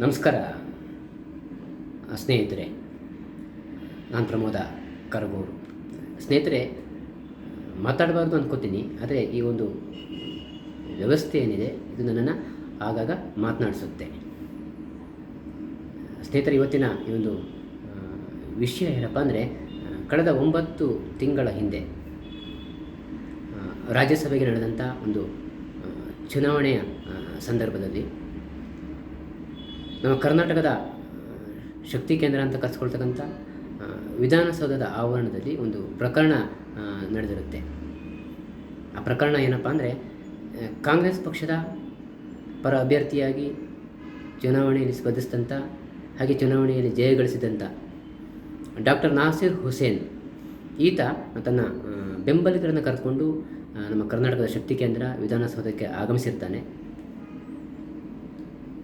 ನಮಸ್ಕಾರ. ಸ್ನೇಹಿತರೆ, ನಾನು ಪ್ರಮೋದ ಕರಗೂರು ಸ್ನೇಹಿತರೆ, ಮಾತಾಡಬಾರ್ದು ಅಂದ್ಕೋತೀನಿ ಆದರೆ ಈ ಒಂದು ವ್ಯವಸ್ಥೆ ಏನಿದೆ, ಇದು ನನ್ನನ್ನು ಆಗಾಗ ಮಾತನಾಡಿಸುತ್ತೆ. ಸ್ನೇಹಿತರೆ, ಇವತ್ತಿನ ಈ ಒಂದು ವಿಷಯ ಏನಪ್ಪ ಅಂದರೆ, ಕಳೆದ ಒಂಬತ್ತು ತಿಂಗಳ ಹಿಂದೆ ರಾಜ್ಯಸಭೆಗೆ ನಡೆದಂಥ ಒಂದು ಚುನಾವಣೆಯ ಸಂದರ್ಭದಲ್ಲಿ ನಮ್ಮ ಕರ್ನಾಟಕದ ಶಕ್ತಿ ಕೇಂದ್ರ ಅಂತ ಕರೆಸ್ಕೊಳ್ತಕ್ಕಂಥ ವಿಧಾನಸೌಧದ ಆವರಣದಲ್ಲಿ ಒಂದು ಪ್ರಕರಣ ನಡೆದಿರುತ್ತೆ. ಆ ಪ್ರಕರಣ ಏನಪ್ಪ ಅಂದರೆ ಕಾಂಗ್ರೆಸ್ ಪಕ್ಷದ ಪರ ಅಭ್ಯರ್ಥಿಯಾಗಿ ಚುನಾವಣೆಯಲ್ಲಿ ಸ್ಪರ್ಧಿಸಿದಂಥ ಹಾಗೆ ಚುನಾವಣೆಯಲ್ಲಿ ಜಯಗಳಿಸಿದಂಥ ಡಾಕ್ಟರ್ ನಾಸಿರ್ ಹುಸೇನ್, ಈತ ತನ್ನ ಬೆಂಬಲಿಗರನ್ನು ಕರೆದುಕೊಂಡು ನಮ್ಮ ಕರ್ನಾಟಕದ ಶಕ್ತಿ ಕೇಂದ್ರ ವಿಧಾನಸೌಧಕ್ಕೆ ಆಗಮಿಸಿರ್ತಾನೆ.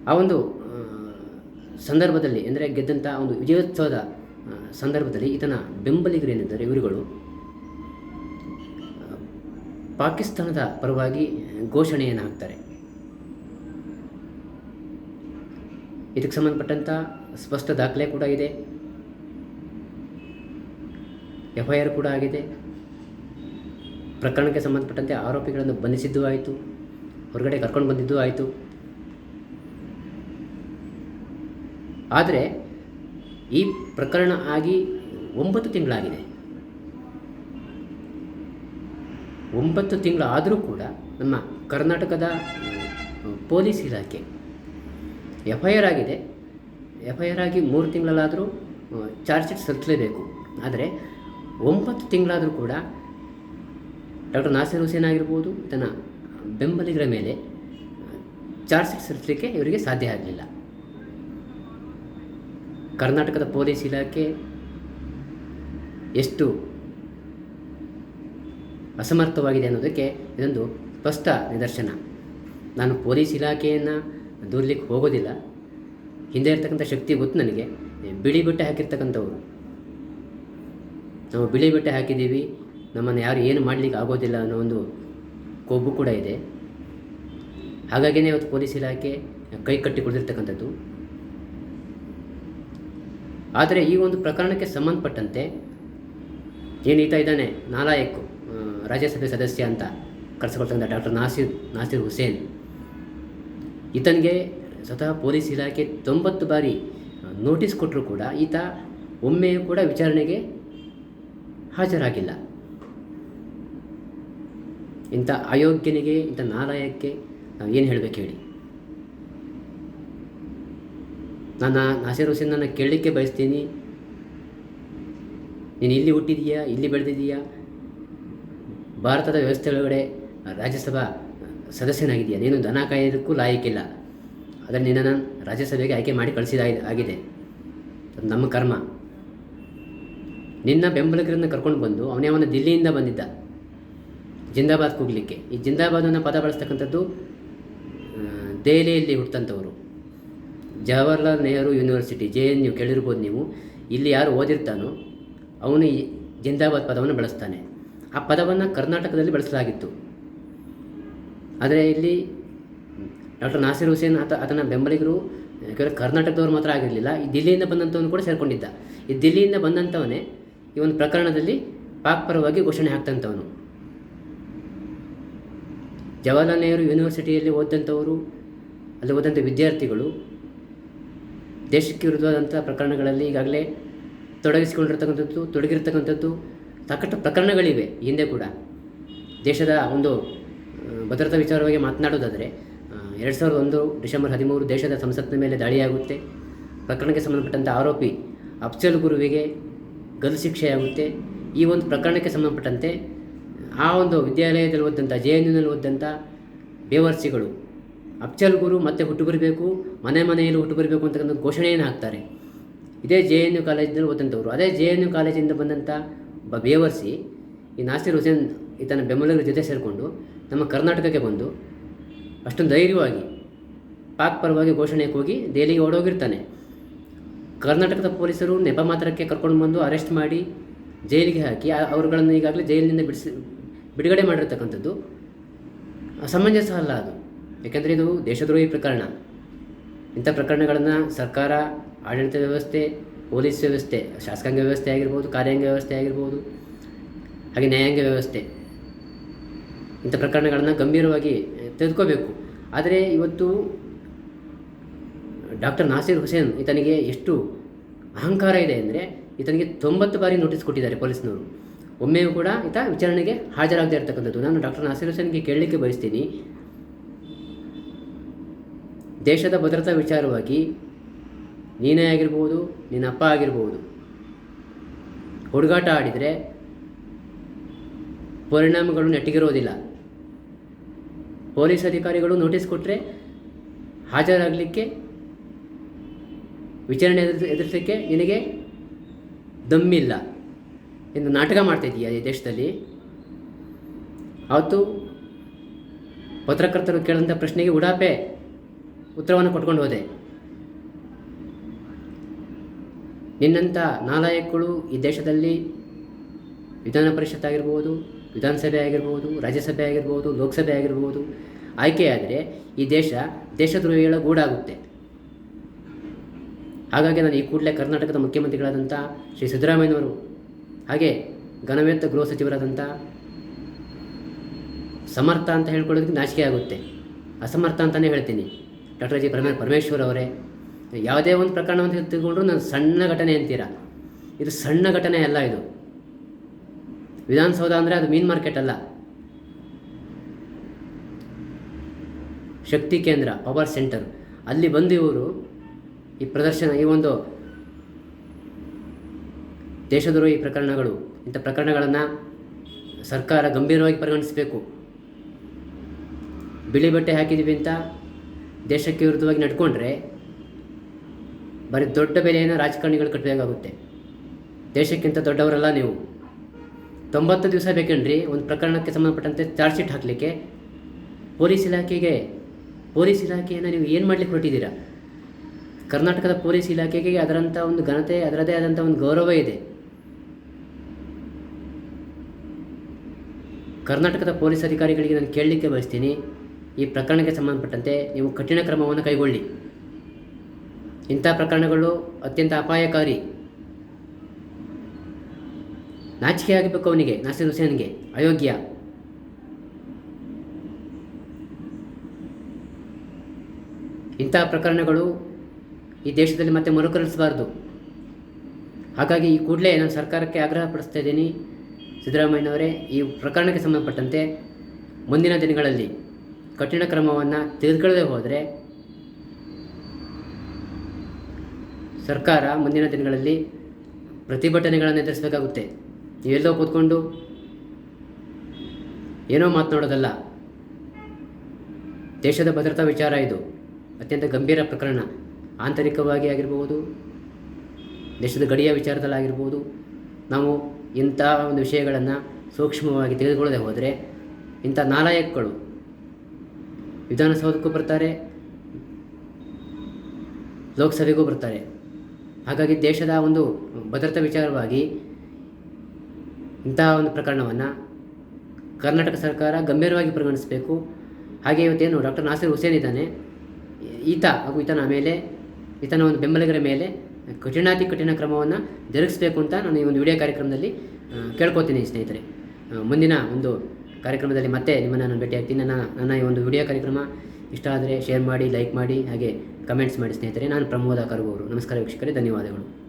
ಆ ಒಂದು ಸಂದರ್ಭದಲ್ಲಿ, ಅಂದರೆ ಗೆದ್ದಂಥ ಒಂದು ವಿಜಯೋತ್ಸವದ ಸಂದರ್ಭದಲ್ಲಿ ಈತನ ಬೆಂಬಲಿಗರೇನಿದ್ದಾರೆ ಇವರುಗಳು ಪಾಕಿಸ್ತಾನದ ಪರವಾಗಿ ಘೋಷಣೆಯನ್ನು ಹಾಕ್ತಾರೆ. ಇದಕ್ಕೆ ಸಂಬಂಧಪಟ್ಟಂಥ ಸ್ಪಷ್ಟ ದಾಖಲೆ ಕೂಡ ಇದೆ. ಎಫ್ ಐ ಆರ್ ಕೂಡ ಆಗಿದೆ. ಪ್ರಕರಣಕ್ಕೆ ಸಂಬಂಧಪಟ್ಟಂತೆ ಆರೋಪಿಗಳನ್ನು ಬಂಧಿಸಿದ್ದು ಆಯಿತು, ಹೊರಗಡೆ ಕರ್ಕೊಂಡು ಬಂದಿದ್ದು ಆಯಿತು. ಆದರೆ ಈ ಪ್ರಕರಣ ಆಗಿ ಒಂಬತ್ತು ತಿಂಗಳಾಗಿದೆ. ಒಂಬತ್ತು ತಿಂಗಳಾದರೂ ಕೂಡ ನಮ್ಮ ಕರ್ನಾಟಕದ ಪೊಲೀಸ್ ಇಲಾಖೆ ಎಫ್ ಐ ಆರ್ ಆಗಿದೆ. ಎಫ್ ಐ ಆರ್ ಆಗಿ ಮೂರು ತಿಂಗಳಲ್ಲಾದರೂ ಚಾರ್ಜ್ ಶೀಟ್ ಸಲ್ಲಿಸಲೇಬೇಕು. ಆದರೆ ಒಂಬತ್ತು ತಿಂಗಳಾದರೂ ಕೂಡ ಡಾಕ್ಟರ್ ನಾಸಿರ್ ಹುಸೇನ್ ಆಗಿರ್ಬೋದು, ತನ್ನ ಬೆಂಬಲಿಗರ ಮೇಲೆ ಚಾರ್ಜ್ ಶೀಟ್ ಸಲ್ಲಿಸಲಿಕ್ಕೆ ಇವರಿಗೆ ಸಾಧ್ಯ ಆಗಲಿಲ್ಲ. ಕರ್ನಾಟಕದ ಪೊಲೀಸ್ ಇಲಾಖೆ ಎಷ್ಟು ಅಸಮರ್ಥವಾಗಿದೆ ಅನ್ನೋದಕ್ಕೆ ಇದೊಂದು ಸ್ಪಷ್ಟ ನಿದರ್ಶನ. ನಾನು ಪೊಲೀಸ್ ಇಲಾಖೆಯನ್ನು ದೂರ್ಲಿಕ್ಕೆ ಹೋಗೋದಿಲ್ಲ. ಹಿಂದೆ ಇರ್ತಕ್ಕಂಥ ಶಕ್ತಿ ಗೊತ್ತು ನನಗೆ. ಬಿಳಿ ಬಟ್ಟೆ ಹಾಕಿರ್ತಕ್ಕಂಥವ್ರು. ನಾವು ಬಿಳಿ ಬಟ್ಟೆ ಹಾಕಿದ್ದೀವಿ. ನಮ್ಮನ್ನು ಯಾರು ಏನು ಮಾಡಲಿಕ್ಕೆ ಆಗೋದಿಲ್ಲ ಅನ್ನೋ ಒಂದು ಕೊಬ್ಬು ಕೂಡ ಇದೆ. ಹಾಗಾಗಿಯೇ ಇವತ್ತು ಪೊಲೀಸ್ ಇಲಾಖೆ ಕೈ ಕಟ್ಟಿ ಆದರೆ ಈ ಒಂದು ಪ್ರಕರಣಕ್ಕೆ ಸಂಬಂಧಪಟ್ಟಂತೆ ಏನೀತಾ ಇದ್ದಾನೆ. ನಾಲಾಯಕ್ ರಾಜ್ಯಸಭೆ ಸದಸ್ಯ ಅಂತ ಕರೆಸಿಕೊಳ್ತಕ್ಕಂಥ ಡಾಕ್ಟರ್ ನಾಸಿರ್ ನಾಸಿರ್ ಹುಸೇನ್. ಈತನಿಗೆ ಸ್ವತಃ ಪೊಲೀಸ್ ಇಲಾಖೆ ತೊಂಬತ್ತು ಬಾರಿ ನೋಟಿಸ್ ಕೊಟ್ಟರೂ ಕೂಡ ಈತ ಒಮ್ಮೆಯೂ ಕೂಡ ವಿಚಾರಣೆಗೆ ಹಾಜರಾಗಿಲ್ಲ. ಇಂಥ ಅಯೋಗ್ಯನಿಗೆ, ಇಂಥ ನಾಲಾಯಕ್ಕೆ ನಾವು ಏನು ಹೇಳಬೇಕು ಹೇಳಿ? ನಾನು ನಾಸೀರ್ ಹುಸೇನನ್ನು ಕೇಳಲಿಕ್ಕೆ ಬಯಸ್ತೀನಿ. ನೀನು ಇಲ್ಲಿ ಹುಟ್ಟಿದೀಯಾ? ಇಲ್ಲಿ ಬೆಳೆದಿದೀಯಾ? ಭಾರತದ ವ್ಯವಸ್ಥೆ ಒಳಗಡೆ ರಾಜ್ಯಸಭಾ ಸದಸ್ಯನಾಗಿದೆಯಾ ನೀನು ದನ ಕಾಯೋದಕ್ಕೂ ಲಾಯಕ್ಕಿಲ್ಲ ಅದನ್ನು ನಿನ್ನನ್ನು ರಾಜ್ಯಸಭೆಗೆ ಆಯ್ಕೆ ಮಾಡಿ ಕಳಿಸಿದ ಆಗಿದೆ. ಅದು ನಮ್ಮ ಕರ್ಮ. ನಿನ್ನ ಬೆಂಬಲಿಗರನ್ನು ಕರ್ಕೊಂಡು ಬಂದು ಅವನೇ ಅವನ ದಿಲ್ಲಿಯಿಂದ ಬಂದಿದ್ದ. ಜಿಂದಾಬಾದ್ ಕೂಗ್ಲಿಕ್ಕೆ. ಈ ಜಿಂದಾಬಾದ್ ಅನ್ನೋ ಪದ ಬಳಸ್ತಕ್ಕಂಥದ್ದು ದೆಹಲಿಯಲ್ಲಿ ಹುಟ್ಟಂಥವ್ರು Jawaharlal Nehru university, J N U ಕೇಳಿರ್ಬೋದು ನೀವು. ಇಲ್ಲಿ ಯಾರು ಓದಿರ್ತಾನೋ, ಅವನು ಜಿಂದಾಬಾದ್ ಪದವನ್ನು ಬಳಸ್ತಾನೆ. ಆ ಪದವನ್ನು ಕರ್ನಾಟಕದಲ್ಲಿ ಬಳಸಲಾಗಿತ್ತು. ಆದರೆ ಇಲ್ಲಿ ಡಾಕ್ಟರ್ ನಾಸಿರ್ ಹುಸೇನ್ ಆತ, ಆತನ ಬೆಂಬಲಿಗರು ಕೇವಲ ಕರ್ನಾಟಕದವ್ರು ಮಾತ್ರ ಆಗಿರಲಿಲ್ಲ. ಈ ದಿಲ್ಲಿಯಿಂದ ಬಂದಂಥವನು ಕೂಡ ಸೇರಿಕೊಂಡಿದ್ದ. ಈ ದಿಲ್ಲಿಯಿಂದ ಬಂದಂಥವನೇ ಈ ಒಂದು ಪ್ರಕರಣದಲ್ಲಿ ಪಾಕ್ ಪರವಾಗಿ ಘೋಷಣೆ ಹಾಕ್ತಂಥವನು. ಜವಾಹರ್ಲಾಲ್ ನೆಹರು ಯೂನಿವರ್ಸಿಟಿಯಲ್ಲಿ ಓದಿದಂಥವರು, ಅಲ್ಲಿ ಓದಂಥ ವಿದ್ಯಾರ್ಥಿಗಳು ದೇಶಕ್ಕೆ ವಿರುದ್ಧವಾದಂಥ ಪ್ರಕರಣಗಳಲ್ಲಿ ಈಗಾಗಲೇ ತೊಡಗಿಸಿಕೊಂಡಿರ್ತಕ್ಕಂಥದ್ದು, ತೊಡಗಿರ್ತಕ್ಕಂಥದ್ದು ಸಾಕಷ್ಟು ಪ್ರಕರಣಗಳಿವೆ. ಹಿಂದೆ ಕೂಡ ದೇಶದ ಒಂದು ಭದ್ರತಾ ವಿಚಾರವಾಗಿ ಮಾತನಾಡೋದಾದರೆ ಎರಡು ಸಾವಿರದ ಒಂದು ಡಿಸೆಂಬರ್ ಹದಿಮೂರು ದೇಶದ ಸಂಸತ್ತಿನ ಮೇಲೆ ದಾಳಿಯಾಗುತ್ತೆ ಪ್ರಕರಣಕ್ಕೆ ಸಂಬಂಧಪಟ್ಟಂಥ ಆರೋಪಿ ಅಫ್ಜಲ್ ಗುರುವಿಗೆ ಗಲ್ಲು ಶಿಕ್ಷೆಯಾಗುತ್ತೆ ಈ ಒಂದು ಪ್ರಕರಣಕ್ಕೆ ಸಂಬಂಧಪಟ್ಟಂತೆ ಆ ಒಂದು ವಿದ್ಯಾಲಯದಲ್ಲಿ ಓದ್ದಂಥ ಜೆ ಎನ್ ಯುನಲ್ಲಿ ಓದ್ದಂಥ ಬೇವರ್ಸಿಗಳು ಅಫ್ಜಲ್ ಗುರು ಮತ್ತೆ ಹುಟ್ಟು ಬರಬೇಕು, ಮನೆ ಮನೆಯಲ್ಲಿ ಹುಟ್ಟು ಬರಬೇಕು ಅಂತಕ್ಕಂಥ ಘೋಷಣೆಯನ್ನು ಹಾಕ್ತಾರೆ. ಇದೇ ಜೆ ಎನ್ ಯು ಕಾಲೇಜಿನಲ್ಲಿ ಓದಂಥವ್ರು ಅದೇ ಜೆ ಎನ್ ಯು ಕಾಲೇಜಿಂದ ಬಂದಂಥ ಒಬ್ಬ ಬೇವರ್ಸಿ, ಈ ನಾಸಿರ್ ಹುಸೇನ್ ಈತನ ಬೆಂಬಲಿಗರ ಜೊತೆ ಸೇರಿಕೊಂಡು ನಮ್ಮ ಕರ್ನಾಟಕಕ್ಕೆ ಬಂದು ಅಷ್ಟೊಂದು ಧೈರ್ಯವಾಗಿ, ಪಾಕ್ ಪರವಾಗಿ ಘೋಷಣೆಗೆ ಹೋಗಿ ದೆಹಲಿಗೆ ಓಡೋಗಿರ್ತಾನೆ. ಕರ್ನಾಟಕದ ಪೊಲೀಸರು ನೆಪ ಮಾತ್ರಕ್ಕೆ ಕರ್ಕೊಂಡು ಬಂದು ಅರೆಸ್ಟ್ ಮಾಡಿ ಜೈಲಿಗೆ ಹಾಕಿ ಅವರುಗಳನ್ನು ಈಗಾಗಲೇ ಜೈಲಿನಿಂದ ಬಿಡಿಸಿ, ಬಿಡುಗಡೆ ಮಾಡಿರ್ತಕ್ಕಂಥದ್ದು. ಸಮಂಜಸ ಅಲ್ಲ ಅದು. ಏಕೆಂದರೆ ಇದು ದೇಶದ್ರೋಹಿ ಪ್ರಕರಣ. ಇಂಥ ಪ್ರಕರಣಗಳನ್ನು ಸರ್ಕಾರ, ಆಡಳಿತ ವ್ಯವಸ್ಥೆ, ಪೊಲೀಸ್ ವ್ಯವಸ್ಥೆ, ಶಾಸಕಾಂಗ ವ್ಯವಸ್ಥೆ ಆಗಿರ್ಬೋದು, ಕಾರ್ಯಾಂಗ ವ್ಯವಸ್ಥೆ ಆಗಿರ್ಬೋದು, ಹಾಗೆ ನ್ಯಾಯಾಂಗ ವ್ಯವಸ್ಥೆ, ಇಂಥ ಪ್ರಕರಣಗಳನ್ನು ಗಂಭೀರವಾಗಿ ತೆಗೆದುಕೋಬೇಕು. ಆದರೆ ಇವತ್ತು ಡಾಕ್ಟರ್ ನಾಸೀರ್ ಹುಸೇನ್ ಈತನಿಗೆ ಎಷ್ಟು ಅಹಂಕಾರ ಇದೆ ಅಂದರೆ ಈತನಿಗೆ ತೊಂಬತ್ತು ಬಾರಿ ನೋಟಿಸ್ ಕೊಟ್ಟಿದ್ದಾರೆ ಪೊಲೀಸ್ನವರು. ಒಮ್ಮೆಯೂ ಕೂಡ ಈತ ವಿಚಾರಣೆಗೆ ಹಾಜರಾಗದೇ ಇರತಕ್ಕಂಥದ್ದು. ನಾನು ಡಾಕ್ಟರ್ ನಾಸೀರ್ ಹುಸೇನ್ಗೆ ಕೇಳಲಿಕ್ಕೆ ಬಯಸ್ತೀನಿ. ದೇಶದ ಭದ್ರತಾ ವಿಚಾರವಾಗಿ ನೀನೇ ಆಗಿರ್ಬೋದು, ನಿನ್ನ ಅಪ್ಪ ಆಗಿರ್ಬೋದು. ಹುಡುಗಾಟ ಆಡಿದರೆ ಪರಿಣಾಮಗಳು ನೆಟ್ಟಿಗಿರೋದಿಲ್ಲ. ಪೊಲೀಸ್ ಅಧಿಕಾರಿಗಳು ನೋಟಿಸ್ ಕೊಟ್ಟರೆ ಹಾಜರಾಗಲಿಕ್ಕೆ, ವಿಚಾರಣೆ ಎದುರಿಸ ಎದುರಿಸಲಿಕ್ಕೆ ನಿನಗೆ ದಮ್ಮಿಲ್ಲ ಎಂದು ನಾಟಕ ಮಾಡ್ತಾಯಿದ್ದೀಯ ಈ ದೇಶದಲ್ಲಿ? ಅವತ್ತು ಪತ್ರಕರ್ತರು ಕೇಳಿದಂಥ ಪ್ರಶ್ನೆಗೆ ಉಡಾಪೆ. ಉತ್ತರವನ್ನು ಕೊಟ್ಕೊಂಡು ಹೋದೆ. ನಿನ್ನಂಥ ನಾಲಾಯಕಗಳು ಈ ದೇಶದಲ್ಲಿ ವಿಧಾನ ಪರಿಷತ್ ಆಗಿರ್ಬೋದು, ವಿಧಾನಸಭೆ ಆಗಿರ್ಬೋದು, ರಾಜ್ಯಸಭೆ ಆಗಿರ್ಬೋದು, ಲೋಕಸಭೆ ಆಗಿರ್ಬೋದು, ಆಯ್ಕೆಯಾದರೆ ಈ ದೇಶ ದೇಶದ್ರೋಹಿಗಳ ಗೂಡಾಗುತ್ತೆ. ಹಾಗಾಗಿ ನಾನು ಈ ಕೂಡಲೇ ಕರ್ನಾಟಕದ ಮುಖ್ಯಮಂತ್ರಿಗಳಾದಂಥ ಶ್ರೀ ಸಿದ್ದರಾಮಯ್ಯನವರು, ಹಾಗೆ ಘನವೆತ್ತ ಗೃಹ ಸಚಿವರಾದಂಥ ಸಮರ್ಥ ಅಂತ ಹೇಳ್ಕೊಳ್ಳೋದಕ್ಕೆ ನಾಚಿಕೆ ಆಗುತ್ತೆ ಅಸಮರ್ಥ ಅಂತಲೇ ಹೇಳ್ತೀನಿ. ಡಾಕ್ಟರ್ ಜಿ ಪರಮೇ ಪರಮೇಶ್ವರ್ ಅವರೇ ಯಾವುದೇ ಒಂದು ಪ್ರಕರಣವನ್ನು ತೆಗೆದುಕೊಂಡ್ರು ನಾನು ಸಣ್ಣ ಘಟನೆ ಅಂತೀರಾ? ಇದು ಸಣ್ಣ ಘಟನೆ ಅಲ್ಲ ಇದು. ವಿಧಾನಸೌಧ ಅಂದರೆ ಅದು ಮೀನ್ ಮಾರ್ಕೆಟ್ ಅಲ್ಲ. ಶಕ್ತಿ ಕೇಂದ್ರ, ಪವರ್ ಸೆಂಟರ್. ಅಲ್ಲಿ ಬಂದು ಇವರು ಈ ಪ್ರದರ್ಶನ, ಈ ಒಂದು ದೇಶದ್ರೋಹಿ ಪ್ರಕರಣಗಳು, ಇಂಥ ಪ್ರಕರಣಗಳನ್ನು ಸರ್ಕಾರ ಗಂಭೀರವಾಗಿ ಪರಿಗಣಿಸಬೇಕು. ಬಿಳಿ ಬಟ್ಟೆ ಹಾಕಿದ್ದೀವಿ ಅಂತ ದೇಶಕ್ಕೆ ವಿರುದ್ಧವಾಗಿ ನಡ್ಕೊಂಡ್ರೆ ಬರೀ ದೊಡ್ಡ ಬೆಲೆಯನ್ನು ರಾಜಕಾರಣಿಗಳು ಕಟ್ಟಬೇಕಾಗುತ್ತೆ ದೇಶಕ್ಕಿಂತ ದೊಡ್ಡವರಲ್ಲ ನೀವು. ತೊಂಬತ್ತು ದಿವಸ ಬೇಕೇನ್ರಿ ಒಂದು ಪ್ರಕರಣಕ್ಕೆ ಸಂಬಂಧಪಟ್ಟಂತೆ ಚಾರ್ಜ್ ಶೀಟ್ ಹಾಕಲಿಕ್ಕೆ ಪೊಲೀಸ್ ಇಲಾಖೆಗೆ, ಪೊಲೀಸ್ ಇಲಾಖೆಯನ್ನು ನೀವು ಏನು ಮಾಡಲಿಕ್ಕೆ ಹೊರಟಿದ್ದೀರಾ? ಕರ್ನಾಟಕದ ಪೊಲೀಸ್ ಇಲಾಖೆಗೆ ಅದರಂಥ ಒಂದು ಘನತೆ ಅದರದೇ ಆದಂಥ ಒಂದು ಗೌರವ ಇದೆ. ಕರ್ನಾಟಕದ ಪೊಲೀಸ್ ಅಧಿಕಾರಿಗಳಿಗೆ ನಾನು ಕೇಳಲಿಕ್ಕೆ ಬಯಸ್ತೀನಿ ಈ ಪ್ರಕರಣಕ್ಕೆ ಸಂಬಂಧಪಟ್ಟಂತೆ ನೀವು ಕಠಿಣ ಕ್ರಮವನ್ನು ಕೈಗೊಳ್ಳಿ. ಇಂಥ ಪ್ರಕರಣಗಳು ಅತ್ಯಂತ ಅಪಾಯಕಾರಿ. ನಾಚಿಕೆ ಆಗಬೇಕು ಅವನಿಗೆ, ನಾಸೀರ್ ಹುಸೇನ್ಗೆ, ಅಯೋಗ್ಯ. ಇಂಥ ಪ್ರಕರಣಗಳು ಈ ದೇಶದಲ್ಲಿ ಮತ್ತೆ ಮರುಕಳಿಸಬಾರ್ದು. ಹಾಗಾಗಿ ಈ ಕೂಡಲೇ ನಾನು ಸರ್ಕಾರಕ್ಕೆ ಆಗ್ರಹ ಪಡಿಸ್ತಾ ಇದ್ದೀನಿ. ಸಿದ್ದರಾಮಯ್ಯನವರೇ, ಈ ಪ್ರಕರಣಕ್ಕೆ ಸಂಬಂಧಪಟ್ಟಂತೆ ಮುಂದಿನ ದಿನಗಳಲ್ಲಿ ಕಠಿಣ ಕ್ರಮವನ್ನು ತೆಗೆದುಕೊಳ್ಳದೆ ಹೋದರೆ ಸರ್ಕಾರ ಮುಂದಿನ ದಿನಗಳಲ್ಲಿ ಪ್ರತಿಭಟನೆಗಳನ್ನು ಎದುರಿಸಬೇಕಾಗುತ್ತೆ. ನೀವೆಲ್ಲೋ ಕೂತ್ಕೊಂಡು ಏನೋ ಮಾತನಾಡೋದಲ್ಲ ದೇಶದ ಭದ್ರತಾ ವಿಚಾರ ಇದು. ಅತ್ಯಂತ ಗಂಭೀರ ಪ್ರಕರಣ. ಆಂತರಿಕವಾಗಿ ಆಗಿರ್ಬೋದು, ದೇಶದ ಗಡಿಯ ವಿಚಾರದಲ್ಲಾಗಿರ್ಬೋದು ನಾವು ಇಂಥ ಒಂದು ವಿಷಯಗಳನ್ನು ಸೂಕ್ಷ್ಮವಾಗಿ ತೆಗೆದುಕೊಳ್ಳದೆ ಹೋದರೆ ಇಂಥ ನಾಲಾಯಕಗಳು ವಿಧಾನಸೌಧಕ್ಕೂ ಬರ್ತಾರೆ, ಲೋಕಸಭೆಗೂ ಬರ್ತಾರೆ. ಹಾಗಾಗಿ ದೇಶದ ಒಂದು ಭದ್ರತಾ ವಿಚಾರವಾಗಿ ಇಂತಹ ಒಂದು ಪ್ರಕರಣವನ್ನು ಕರ್ನಾಟಕ ಸರ್ಕಾರ ಗಂಭೀರವಾಗಿ ಪರಿಗಣಿಸಬೇಕು. ಹಾಗೆ ಇವತ್ತೇನು ಡಾಕ್ಟರ್ ನಾಸೀರ್ ಹುಸೇನ್ ಇದ್ದಾನೆ. ಈತ ಹಾಗೂ ಈತನ ಮೇಲೆ, ಈತನ ಒಂದು ಬೆಂಬಲಿಗರ ಮೇಲೆ ಕಠಿಣಾತಿ ಕಠಿಣ ಕ್ರಮವನ್ನು ಜರುಗಿಸಬೇಕು ಅಂತ ನಾನು ಈ ಒಂದು ವಿಡಿಯೋ ಕಾರ್ಯಕ್ರಮದಲ್ಲಿ ಕೇಳ್ಕೊತೀನಿ ಸ್ನೇಹಿತರೆ. ಮುಂದಿನ ಒಂದು ಕಾರ್ಯಕ್ರಮದಲ್ಲಿ ಮತ್ತೆ ನಿಮ್ಮನ್ನು ನಾನು ಭೇಟಿಯಾಗ್ತೀನಿ. ನನ್ನ ನನ್ನ ಈ ಒಂದು ವಿಡಿಯೋ ಕಾರ್ಯಕ್ರಮ ಇಷ್ಟ ಆದರೆ ಶೇರ್ ಮಾಡಿ ಲೈಕ್ ಮಾಡಿ, ಹಾಗೆ ಕಮೆಂಟ್ಸ್ ಮಾಡಿ ಸ್ನೇಹಿತರೆ. ನಾನು ಪ್ರಮೋದ ಕರ್ಗೋರು. ನಮಸ್ಕಾರ ವೀಕ್ಷಕರೇ. ಧನ್ಯವಾದಗಳು.